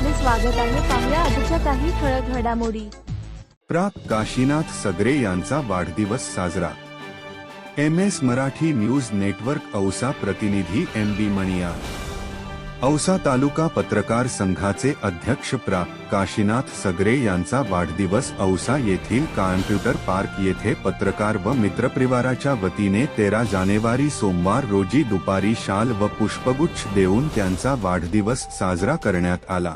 स्वागत आहे पाहुया आजच्या काही ठळक घडामोडी. प्राक काशीनाथ सगरे यांचा वाढदिवस साजरा. M S Marathi news network Ausa प्रतिनिधी एम बी मणिया. औसा तालुका पत्रकार संघाचे अध्यक्ष प्रा. काशीनाथ सगरे यांचा वाढदिवस औसा येथील कॉम्प्युटर पार्क येथे पत्रकार व मित्रपरिवाराच्या वतीने तेरा जानेवारी सोमवार रोजी दुपारी शाल व पुष्पगुच्छ देऊन त्यांचा वाढदिवस साजरा करण्यात आला.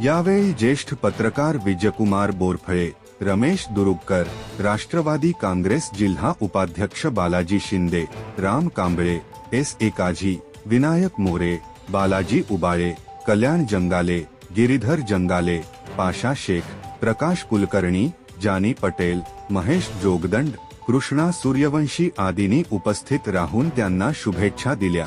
ज्येष्ठ पत्रकार विजयकुमार बोरफळे, रमेश दुरुपकर राष्ट्रवादी काँग्रेस जिल्हा उपाध्यक्ष बालाजी शिंदे, राम कांबळे, एस एकाजी विनायक मोरे, बालाजी उबाळे, कल्याण जंगाले, गिरीधर जंगाले, पाशा शेख, प्रकाश कुलकर्णी, जानी पटेल, महेश जोगदंड, कृष्णा सूर्यवंशी आदींनी उपस्थित राहून त्यांना शुभेच्छा दिल्या.